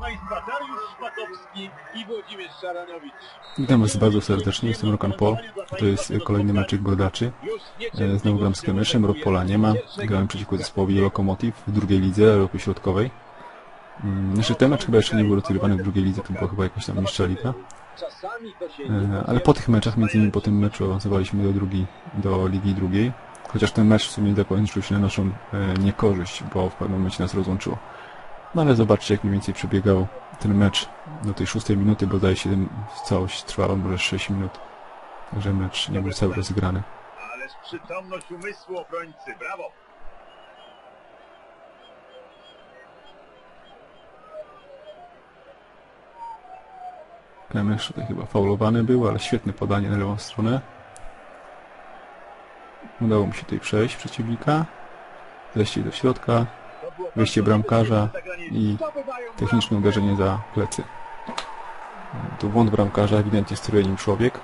Nowakowski i Włodzimierz Szaranowicz. Witam Was bardzo serdecznie, jestem Rokan Pol. To jest kolejny meczek brodaczy. E, Znowu gram z Kemyszem, Ropola nie ma. Grałem przeciwko zespołowi Lokomotiv w drugiej lidze Europy Środkowej. Mm, Znaczy ten mecz chyba jeszcze nie był rozgrywany w drugiej lidze, to była chyba jakaś tam niższa liga. E, Ale po tych meczach, między innymi po tym meczu awansowaliśmy do drugiej, do ligi drugiej. Chociaż ten mecz w sumie zakończył się na naszą e, niekorzyść, bo w pewnym momencie nas rozłączyło. No ale zobaczcie jak mniej więcej przebiegał ten mecz do tej szóstej minuty, bo zdaje się całość trwała może 6 minut. Także mecz nie był cały rozegrany. Ależ przytomność umysłu obrońcy, brawo! Klemesz tutaj chyba faulowany był, ale świetne podanie na lewą stronę. Udało mi się tutaj przejść przeciwnika. Zejście do środka, Bardzo bramkarza i techniczne uderzenie za plecy. Tu błąd bramkarza, ewidentnie steruje nim człowiek.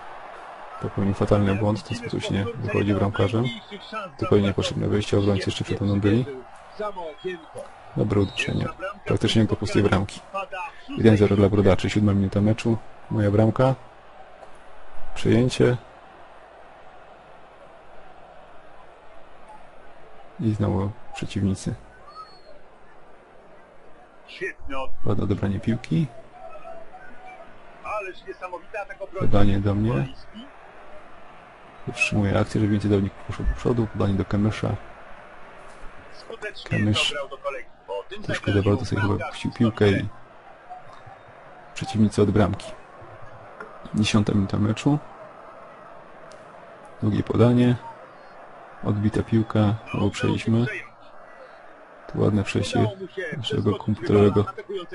Popełnił fatalny błąd, w ten sposób się nie wychodzi bramkarzem. Zupełnie niepotrzebne wyjście, obrońcy jeszcze przed mną byli. Dobre uderzenie. Praktycznie do pustej bramki. Pada 1-0 dla brodaczy, siódma minuta meczu. Moja bramka. Przejęcie. I znowu przeciwnicy. Świetny od... Ładne odebranie piłki. Ależ niesamowita atak obrońcy. Podanie do mnie. Wstrzymuję akcję, żeby więcej zawodników poszło do przodu. Podanie do Kemysza. Kamysz dobrał do Troszkę za bardzo sobie chyba puścił piłkę i przeciwnicy od bramki. Dziesiąta minuta meczu. Długie podanie. Odbita piłka. Znowu przejęliśmy. Tu ładne przejście naszego komputerowego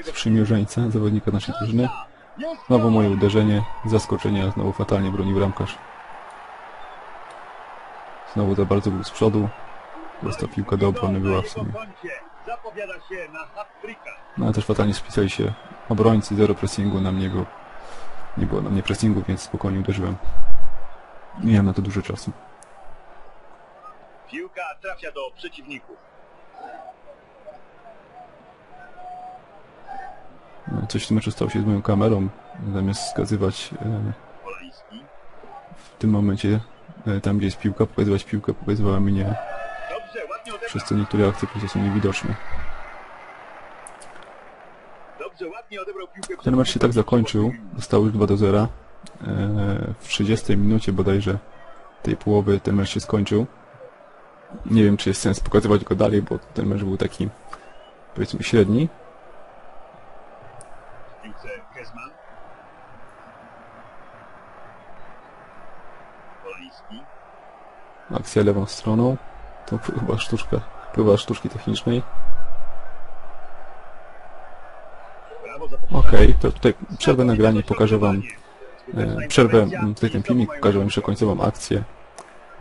sprzymierzeńca, zawodnika naszej drużyny. Znowu moje uderzenie, zaskoczenie, znowu fatalnie broni bramkarz. Znowu za bardzo był z przodu. Prosta piłka do obrony była w sumie. No ale też fatalnie spisali się obrońcy, zero pressingu na mnie było. Nie było na mnie pressingu, więc spokojnie uderzyłem. Miałem na to dużo czasu. Piłka trafia do przeciwników. No, coś w tym meczu stało się z moją kamerą. Zamiast wskazywać e, w tym momencie, e, tam gdzie jest piłka, pokazywać piłkę, pokazywała mnie, przez co niektóre akcje po prostu są niewidoczne. Dobrze, ładnie odebrał piłkę. Ten mecz się tak zakończył, zostało już 2 do 0. E, W 30 minucie bodajże tej połowy ten mecz się skończył. Nie wiem, czy jest sens pokazywać go dalej, bo ten mecz był taki, powiedzmy, średni. Akcja lewą stroną. To chyba sztuczka, próba sztuczki technicznej. Okej, to tutaj przerwę nagranie, pokażę wam e, przerwę, tutaj ten filmik, pokażę wam jeszcze końcową akcję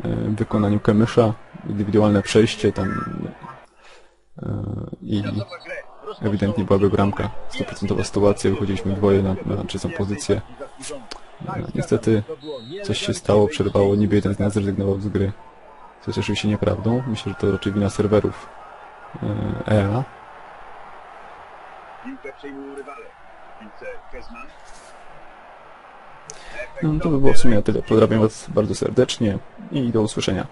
w wykonaniu Kemysza, indywidualne przejście tam e, i ewidentnie byłaby bramka, 100% sytuacja, wychodziliśmy dwoje na, na czystą pozycję. E, Niestety coś się stało, przerwało, niby jeden z nas zrezygnował z gry. Co jest oczywiście nieprawdą, myślę, że to raczej wina serwerów e, EA. Przejmują rywale. No to by było w sumie na tyle. Pozdrawiam Was bardzo serdecznie i do usłyszenia.